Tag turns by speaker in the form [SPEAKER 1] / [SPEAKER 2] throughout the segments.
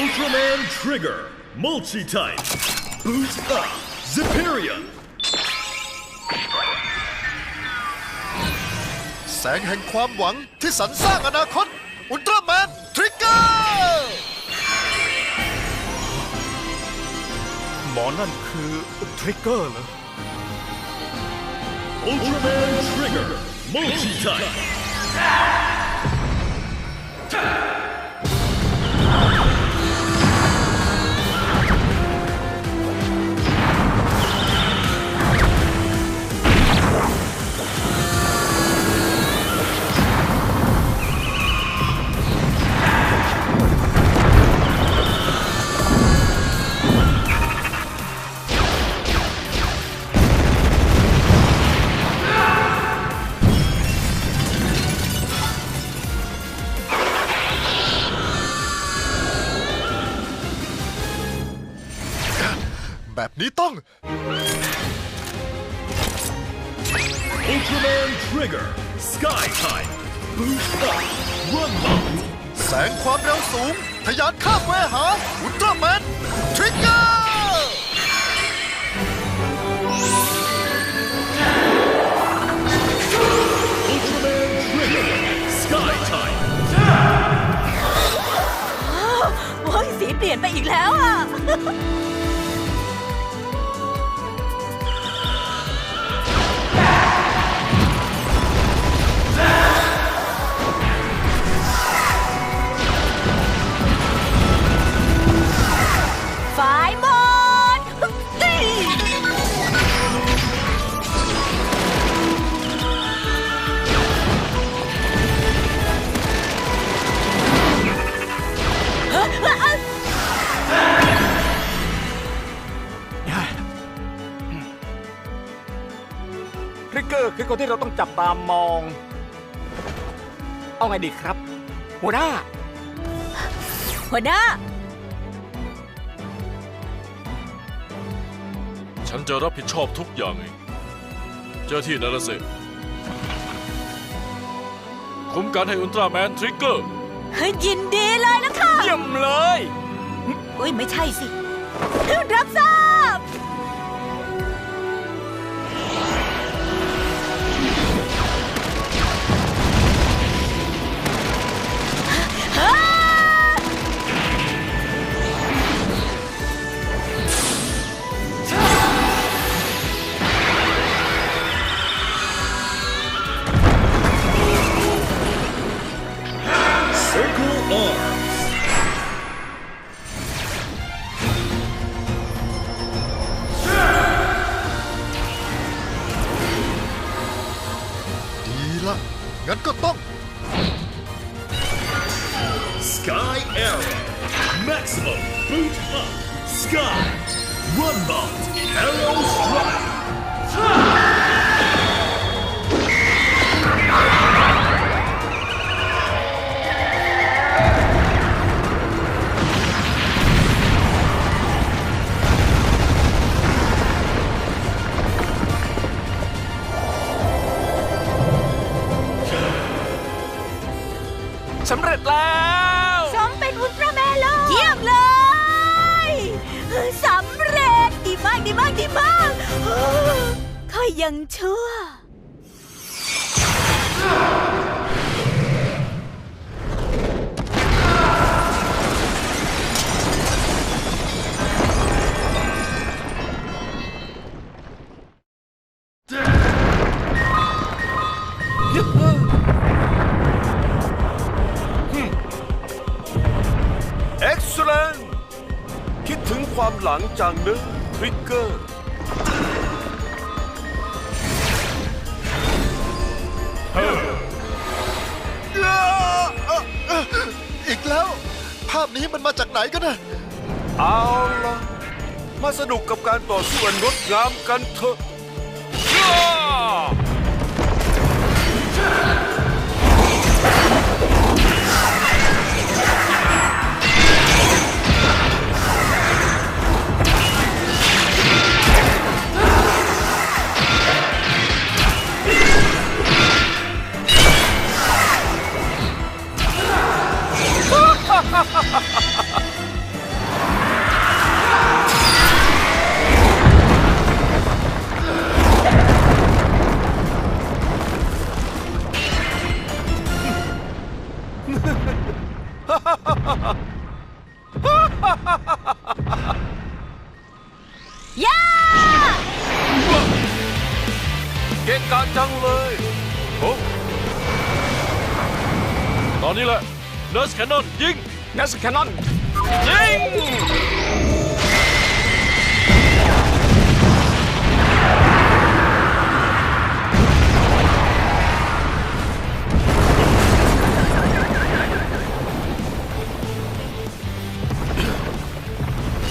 [SPEAKER 1] Ultraman Trigger Multi-Type Boost Up Ziperion
[SPEAKER 2] แสงแห่งความหวังที่สรรสร้างอนาคต อุลตร้าแมนทริกเกอร์
[SPEAKER 3] หมอนั่นคือทริกเกอร์เหรอ
[SPEAKER 1] Ultraman Trigger Multi-Type Yeah!
[SPEAKER 2] แบบนี้ต้อง
[SPEAKER 1] Ultraman Trigger Sky Type Boost Up Run Bump
[SPEAKER 2] แสงความเร็วสูง ทะยานข้ามเวหาอุลตร้าแมน ที่เรา
[SPEAKER 3] ต้องจับตามมอง เอาไงดีครับ หัวหน้า
[SPEAKER 4] หัวหน้า
[SPEAKER 5] ฉันจะรับผิดชอบทุกอย่างเอง เจ้าที่นั่นละสิคุ้มกันให้อุลตร้าแมนทริกเกอร์
[SPEAKER 4] ยินดีเลยนะคะ
[SPEAKER 3] เยี่ยมเลย
[SPEAKER 4] อุ้ยไม่ใช่สิรับทราบ
[SPEAKER 1] Maximum Boot Up Sky Run Bump Arrow Strike
[SPEAKER 3] สำเร็จแล้ว
[SPEAKER 4] มาก ดีมาก ดีมากค่อยยังชั่ว
[SPEAKER 6] เอ็กซ์แลนคิดถึงความหลังจังเนอะท ริกเกอร์
[SPEAKER 2] อีกแล้ว ภาพนี้มันมาจากไหนกันนะ
[SPEAKER 6] เอาล่ะ มาสนุกกับการต่อสู้อันงดงามกันเถอะ ยิ
[SPEAKER 5] ง
[SPEAKER 7] นัสแคนนอนยิง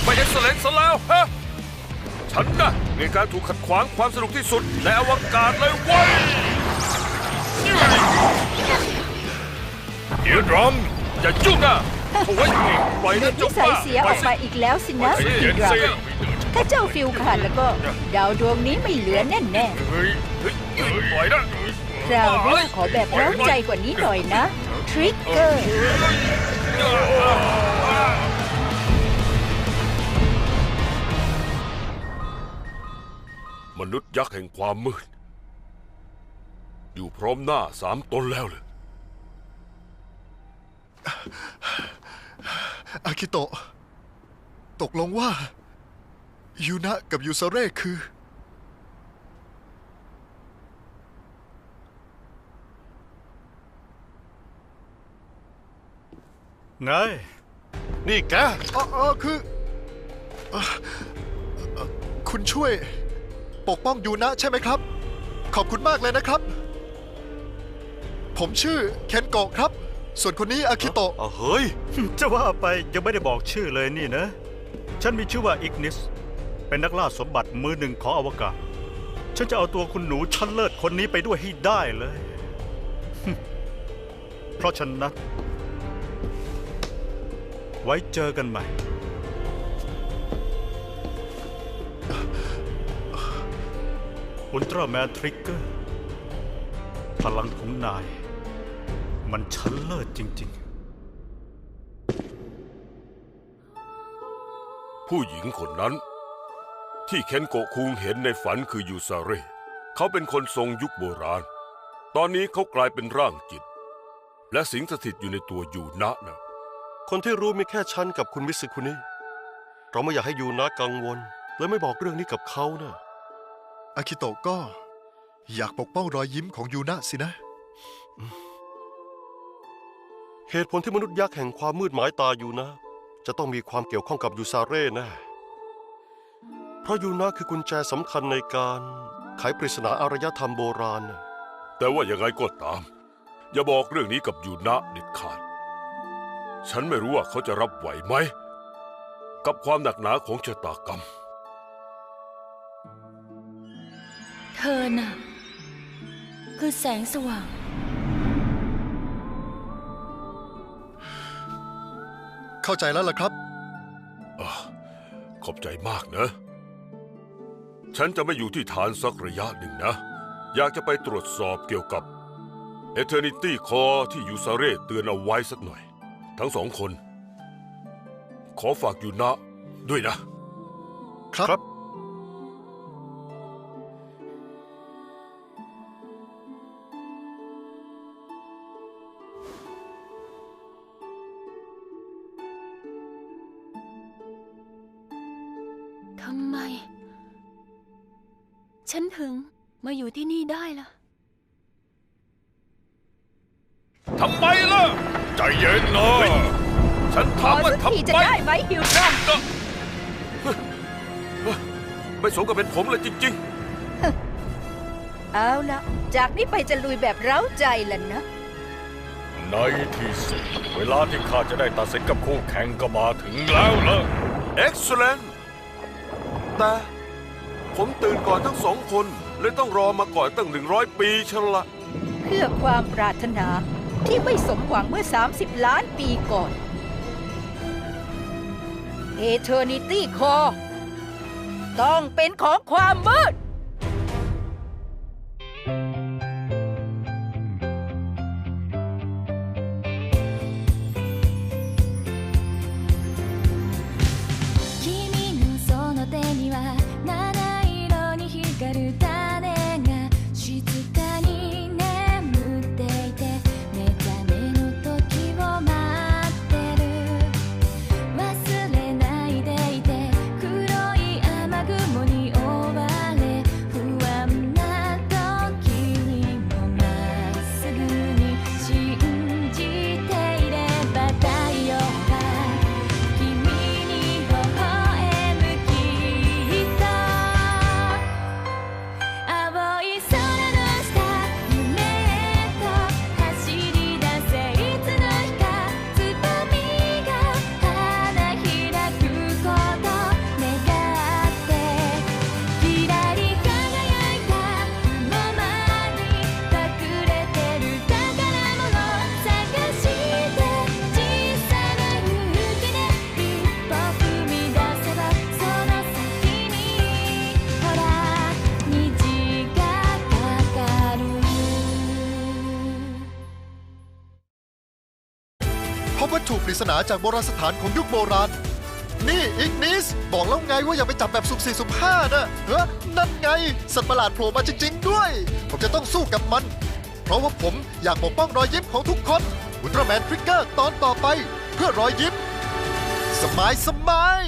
[SPEAKER 6] ไม่เอ็กซ์เลนซ์ซะแล้วฮะฉันนะมีการถูกขัดขวางความสนุกที่สุดในอวกาศเลยเว้ย
[SPEAKER 7] เดี๋ยวดรัม
[SPEAKER 6] อย่ายุ่งนะโอ้ยปล่อย
[SPEAKER 8] เด็
[SPEAKER 6] นะ
[SPEAKER 8] ก
[SPEAKER 6] เจ้า
[SPEAKER 8] นิสัย
[SPEAKER 6] ป้า
[SPEAKER 8] เสียออกมาอีกแล้วสินะส
[SPEAKER 7] ใจ
[SPEAKER 8] ปี
[SPEAKER 7] เย็
[SPEAKER 8] ด
[SPEAKER 7] น
[SPEAKER 8] รัม
[SPEAKER 7] สิ
[SPEAKER 8] ถ้าเจ้าฟิลขาดแล้วก็ ดาวดวงนี้ไม่เหลือแน่แน่
[SPEAKER 7] เฮ้ย
[SPEAKER 6] เฮ้ยปล่อยนะ
[SPEAKER 8] ๆคราวหน้าขอแบบเร้าใจกว่านี้หน่อยนะ ทริกเกอร์
[SPEAKER 6] มนุษย์ยักษ์แห่งความมืด อยู่พร้อมหน้าสามตนแล้วเลย
[SPEAKER 2] อากิโตะ ตกลงว่า ยูนะกับยูซาเร่คือ
[SPEAKER 7] ไง
[SPEAKER 2] นี่แก อ๋ออ๋อคือเอ่อเอ่อคุณช่วย ปกป้องยูนะใช่ไหมครับ ขอบคุณมากเลยนะครับ ผมชื่อเคนโกะครับ ส่วนคนนี้อากิโตะ
[SPEAKER 6] เอาเฮ้ย
[SPEAKER 7] จะว่าไปยังไม่ได้บอกชื่อเลยนี่นะ ฉันมีชื่อว่าอิกนิส เป็นนักล่าสมบัติมือหนึ่งของอวกาศ ฉันจะเอาตัวคุณหนูชั้นเลิศคนนี้ไปด้วยให้ได้เลย เพราะฉะนั้นไว้เจอกันใหม่ อุลตร้าแมนทริกเกอร์ พลังของนาย มันชั้นเลิศจริง ๆ
[SPEAKER 6] ผู้หญิงคนนั้น ที่เคนโกะคุงเห็นในฝันคือยูซาเร่เขาเป็นคนทรงยุคโบราณ ตอนนี้เขากลายเป็นร่างจิต และสิงสถิตอยู่ในตัวยูนะนะ
[SPEAKER 9] คนที่รู้มีแค่ฉันกับคุณมิสึคุนิเราไม่อยากให้ยูนะกังวลเลยไม่บอกเรื่องนี้กับเขานะ
[SPEAKER 2] อากิโตะก็ อยากปกป้องรอยยิ้มของยูนะสินะ
[SPEAKER 9] เหตุผลที่มนุษย์ยักษ์แห่งความมืดหมายตายูนะ จะต้องมีความเกี่ยวข้องกับยูซาเร่แน่เพราะยูนะคือกุญแจสำคัญในการไขปริศนาอารยธรรมโบราณน่ะ
[SPEAKER 6] แต่ว่ายังไงก็ตาม อย่าบอกเรื่องนี้กับยูนะเด็ดขาด ฉันไม่รู้ว่าเขาจะรับไหวไหม กับความหนักหนาของชะตากรรม
[SPEAKER 10] เธอน่ะ คือแสงสว่าง
[SPEAKER 2] เข้าใจแล้วล่ะครับ
[SPEAKER 6] อะขอบใจมากนะ ฉันจะไม่อยู่ที่ฐานสักระยะหนึ่งนะ อยากจะไปตรวจสอบเกี่ยวกับ Eternity Core ที่ยูซาเร่เตือนเอาไว้สักหน่อย ทั้งสองคน ขอฝากยูนะ ด้วยนะ
[SPEAKER 2] ครับำ
[SPEAKER 10] ไม ฉันถึงมาอยู่ที่นี่ได้ล่ะ
[SPEAKER 6] ทำไมล่ะ
[SPEAKER 7] ใจเย็นนะ
[SPEAKER 6] ฉัน
[SPEAKER 8] พอ
[SPEAKER 6] ถามว่า
[SPEAKER 8] สักที
[SPEAKER 6] ทำ
[SPEAKER 8] จะ
[SPEAKER 6] ไม
[SPEAKER 8] ได้ไหมฮิวรัม
[SPEAKER 6] ไม่สมกับเป็นผมเลยจริง
[SPEAKER 8] เอาละจากนี้ไปจะลุยแบบเร้าใจแล้วนะ
[SPEAKER 7] ในที่สุด เวลาที่ข้าจะได้ตัดสินกับคู่แข่งก็มาถึงแล้วล่ะ
[SPEAKER 6] ๆ Excellent แต่ ผมตื่นก่อนทั้งสองคนเลยต้องรอมาก่อนตั้งหนึ่งร้อยปีชนละ
[SPEAKER 8] เพื่อความปรารถนาที่ไม่สมหวังเมื่อ 30 ล้านปีก่อน เอเทอร์นิตี้คอ ต้องเป็นของความมืด
[SPEAKER 2] ปริศนาจากโบราณสถานของยุคโบราณ นี่อิกนิส บอกแล้วไงว่าอย่าไปจับแบบสุ่มสี่สุ่มห้านะเฮ้นั่นไง สัตว์ประหลาดโผล่มาจริงๆด้วย ผมจะต้องสู้กับมัน เพราะว่าผมอยากปกป้องรอยยิ้มของทุกคนอุลตร้าแมนทริกเกอร์ตอนต่อไป เพื่อรอยยิ้ม สมายสมาย